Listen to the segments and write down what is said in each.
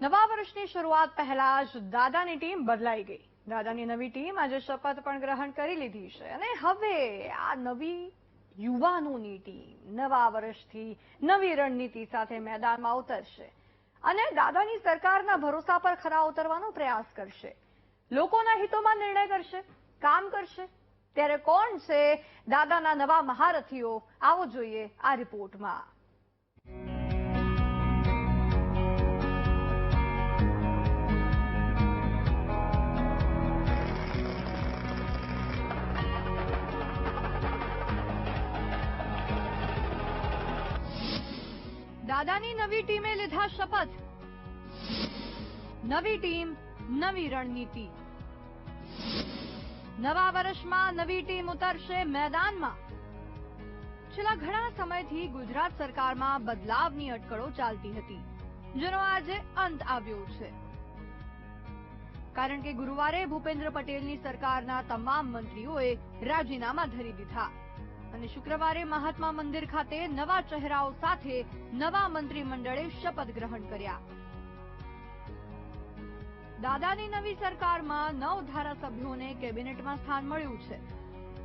નવા વર્ષની શરૂઆત પહેલા જ દાદાની ટીમ બદલાઈ ગઈ. દાદાની નવી ટીમ આજે શપથ પણ ગ્રહણ કરી લીધી છે. અને હવે આ નવી યુવાનોની ટીમ નવા વર્ષથી નવી રણનીતિ સાથે મેદાનમાં ઉતરશે અને દાદાની સરકારના ભરોસા પર ખરા ઉતરવાનો પ્રયાસ કરશે. લોકોના હિતોમાં નિર્ણય કરશે, કામ કરશે. ત્યારે કોણ છે દાદાના નવા મહારથીઓ? આવો જોઈએ આ રિપોર્ટમાં. દાદાની નવી ટીમે લીધા શપથ. નવી ટીમ, નવી રણનીતિ. નવા વર્ષમાં નવી ટીમ ઉતરશે મેદાનમાં. છેલ્લા ઘણા સમયથી ગુજરાત સરકારમાં બદલાવની અટકળો ચાલતી હતી. જેનો આજે અંત આવ્યો છે. કારણ કે ગુરુવારે ભૂપેન્દ્ર પટેલની સરકારના તમામ મંત્રીઓએ રાજીનામા ધરી દીધા. અને શુક્રવારે મહાત્મા મંદિર ખાતે નવા ચહેરાઓ સાથે નવા મંત્રીમંડળે શપથ ગ્રહણ કર્યા. દાદાની નવી સરકારમાં નવ ધારાસભ્યોને કેબિનેટમાં સ્થાન મળ્યું છે,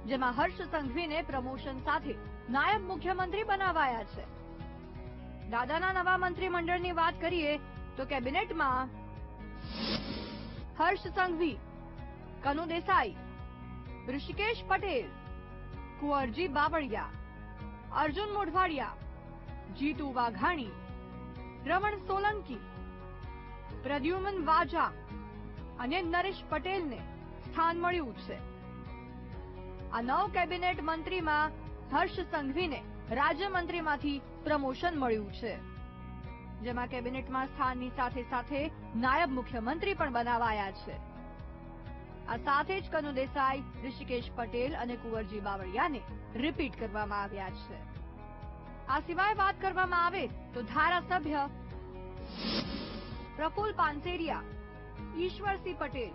જેમાં હર્ષ સંઘવીને પ્રમોશન સાથે નાયબ મુખ્યમંત્રી બનાવાયા છે. દાદાના નવા મંત્રીમંડળની વાત કરીએ તો કેબિનેટમાં હર્ષ સંઘવી, કનુ દેસાઈ, ઋષિકેશ પટેલ કુંવરજી બાવળિયા, અર્જુન મોઢવાડિયા, જીતુ વાઘાણી, રમણ સોલંકી, પ્રદ્યુમન વાજા અને નરેશ પટેલને સ્થાન મળ્યું છે. આ નવ કેબિનેટ મંત્રીમાં હર્ષ સંઘવીને રાજ્યમંત્રીમાંથી પ્રમોશન મળ્યું છે. જેમાં કેબિનેટમાં સ્થાનની સાથે સાથે નાયબ મુખ્યમંત્રી પણ બનાવાયા છે. આ સાથે જ કનુ દેસાઈ, ઋષિકેશ પટેલ અને કુંવરજી બાવળિયાને રિપીટ કરવામાં આવ્યા છે. આ સિવાય વાત કરવામાં આવે તો ધારાસભ્ય પ્રફુલ પાનસેરિયા, ઈશ્વરસિંહ પટેલ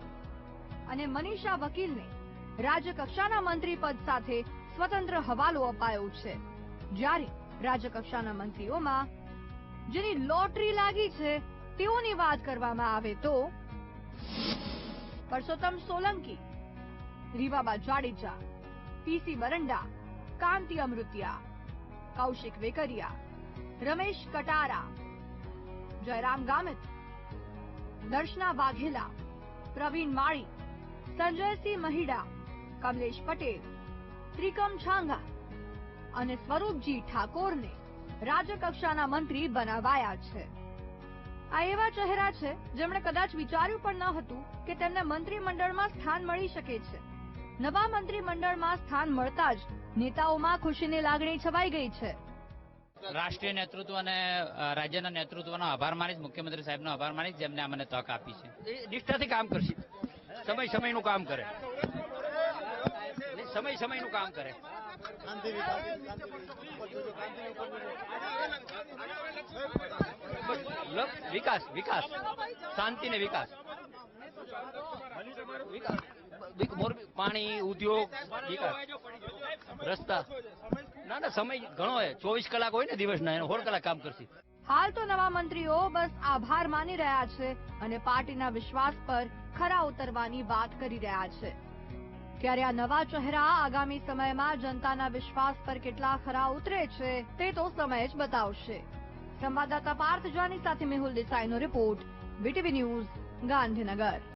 અને મનીષા વકીલને રાજ્યકક્ષાના મંત્રી પદ સાથે સ્વતંત્ર હવાલો અપાયો છે. જ્યારે રાજ્યકક્ષાના મંત્રીઓમાં જેની લોટરી લાગી છે તેઓની વાત કરવામાં આવે તો પરસોત્તમ સોલંકી, રીવાબા જાડેજા પીસી બરંડા કાંતિ અમૃતિયા, કૌશિક વેકરિયા, રમેશ કટારા, જયરામ ગામિત, દર્શના વાઘેલા, પ્રવીણ માળી, સંજયસિંહ મહિડા, કમલેશ પટેલ, ત્રિકમ છાંગા અને સ્વરૂપજી ઠાકોરને રાજ્યકક્ષાના મંત્રી બનાવાયા છે. આ એવા ચહેરા છે જેમણે કદાચ વિચાર્યું પણ ન હતું કે તેમને મંત્રીમંડળમાં સ્થાન મળી શકે છે. નવા મંત્રીમંડળમાં સ્થાન મળતા જ નેતાઓમાં ખુશીની લાગણી છવાઈ ગઈ છે. રાષ્ટ્રીય નેતૃત્વ અને રાજ્યના નેતૃત્વનો આભાર માનીશ મુખ્યમંત્રી સાહેબનો આભાર માનીશ જેમને અમને તક આપી છે. નિષ્ઠાથી કામ કરશે. સમય સમયનું કામ કરે. સમય સમયનું કામ કરે બસ, લક્ષ વિકાસ વિકાસ. શાંતિ ને વિકાસ. પાણી, ઉદ્યોગ રસ્તા. ના ના, સમય ઘણો ચોવીસ કલાક હોય ને દિવસના, એને સોળ કલાક કામ કરશે. હાલ તો નવા મંત્રીઓ બસ આભાર માની રહ્યા છે અને પાર્ટીના વિશ્વાસ પર ખરા ઉતરવાની વાત કરી રહ્યા છે. ત્યારે આ નવા ચહેરા આગામી સમયમાં જનતાના વિશ્વાસ પર કેટલા ખરા ઉતરે છે, તે તો સમય જ બતાવશે. સંવાદદાતા પાર્થ જાની સાથે મેહુલ દેસાઈનો રિપોર્ટ બીટીવી ન્યૂઝ ગાંધીનગર.